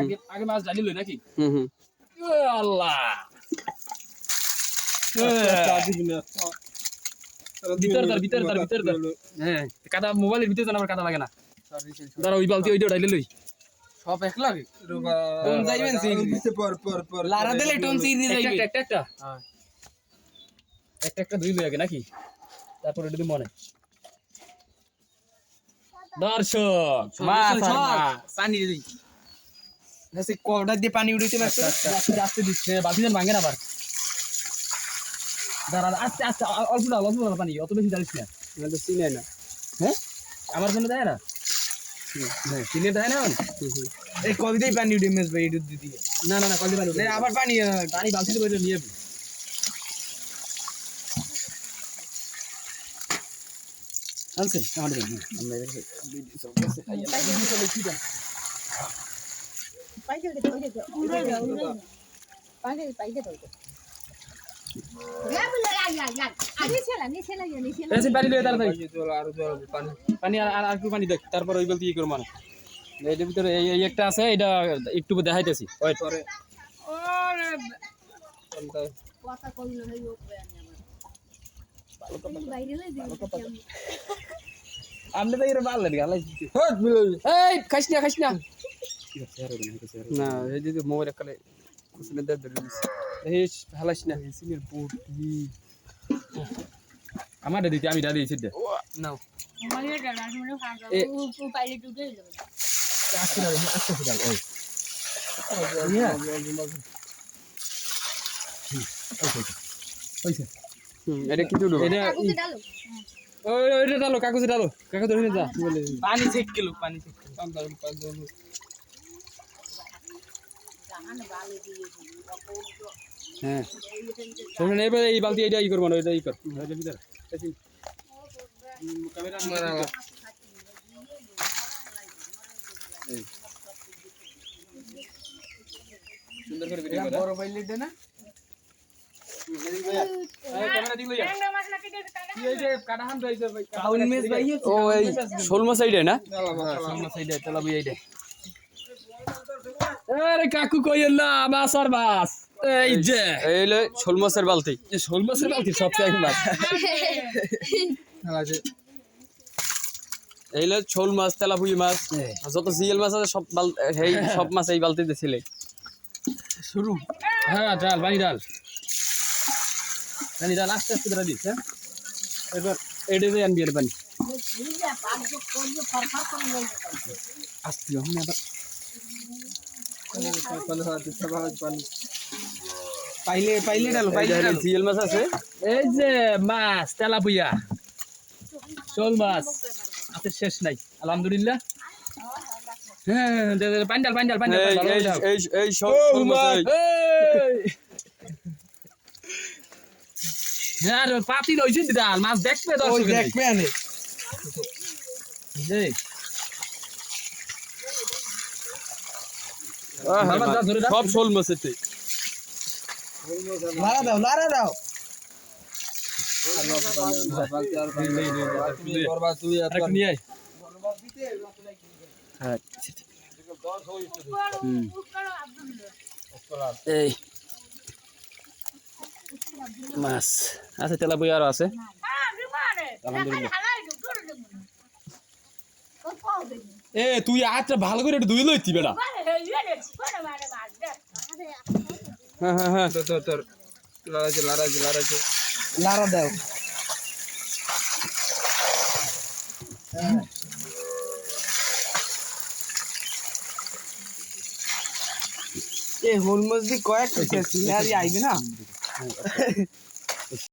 আগে আগে মাছ ঢালি লই নাকি? হুম, হুম। আল্লাহ! ভিতর ধর ভিতর ধর ভিতর ধর। হ্যাঁ। কাদা মোবাইলের ভিতরে আমার কাদা লাগে না। দাঁড়া ওই বালতি ওইটা ঢালি লই। সব এক লাগে? টোন যাইবেন সিং পর পর পর লারা দিলে টোন সিং একটা যাইবে। একটা একটা হ্যাঁ। একটা একটা লই আগে নাকি? তারপর এটা মনে। দর্শক মাছ পানি দিই সে দিয়ে পানি উড়াইতে পারছ আস্তে আস্তে আস্তে দিচ্ছে ভাঙে না আবার। দাঁড়া আস্তে আস্তে অল্প ডাল অল্প ডাল পানি অত বেশি ডালিস না। এটা তো চিনে না। হ্যাঁ? আমার জন্য দেয় না? হ্যাঁ চিনি দেয় না এই কবিতাই পানি উড়ে মেস ভাই এটা দিদি না না না পানি আবার পানি পানি বালতিতে নিয়ে যাবি আনছেন আমার দেন হ্যাঁ, আমরা এদেরকে ভিডিও চলতেছে। আইয়া, ভিডিও চলে কি দেন? পাইকে দে পাইকে দে উড়ে দে উড়ে দে পাইকে পাইকে দে গাবল লাগা লাগা আনি ছেলা নি ছেলা নি ছেলা এসে পানি লয়ে তাড়াতাড়ি। জল আর জল পানি পানি আর আর- আর একটু পানি দেখ তারপর ওই বলতে কি করব মানে ভিতরে এই একটা আছে এটা একটু দেখাইতেছি। ওয়েট পরে। কথা কই না হই উপরে আনি বাইরে লই দিই আপনি তো এর হট মিলাই এই খাইস না খাইস না। না এই যে মোবাইল কালে কুসলে দে দিছে। এই হালাস না। সিনের পুটি আমার দিতে আমি দাদি দিছি দে। নাও। মানে ডালা মানে ও যাবে আস্তে আস্তে ওই। এটা কি এটা ওই ওইটা ডালো কাগজে ডালো কাগজ ধরে যা। পানি চেক কিলো পানি চেক জাহান হ্যাঁ। এবার এই বালতি এটা ই করব না এটা ই কর। সুন্দর করে ভিডিও বড় বাইলে না। কাকু না শোল মাছের বালতি শোল মাছ। মাছ। যত জিএল মাছ আছে, সব এই, সব মাছ এই বালতিতে ছিলে শুরু হ্যাঁ ডাল পানি ডাল ডাল আস্তে আস্তে করে দিস হ্যাঁ? এবার দিয়ে আনবি এর পানি। আস্তে আমি আবার। পাইলে পাইলে ডালো পাইলে ডালো। জিএল মাছ আছে। এই যে মাছ তেলাপুয়া। শোল মাছ। হাতের শেষ নাই আলহামদুলিল্লাহ। হ্যাঁ এই এই এই এই শোল শোল মাছ এই। এই! হ্যাঁ পাতি রয়েছে ডাল মাছ দেখবে দর্শক দেখবে আনে। সব শোল মাছ এতে লারা দাও। লারা দাও। হ্যাঁ। এই। মাছ আছে, তেলাপুয়া আরও আছে। এ, তুই আটটা ভালো করে একটু ধুই লইতি বেটা। হ্যাঁ হ্যাঁ হ্যাঁ তোর এ হোল মসজিদ কয়েক আইবে না? 嘿嘿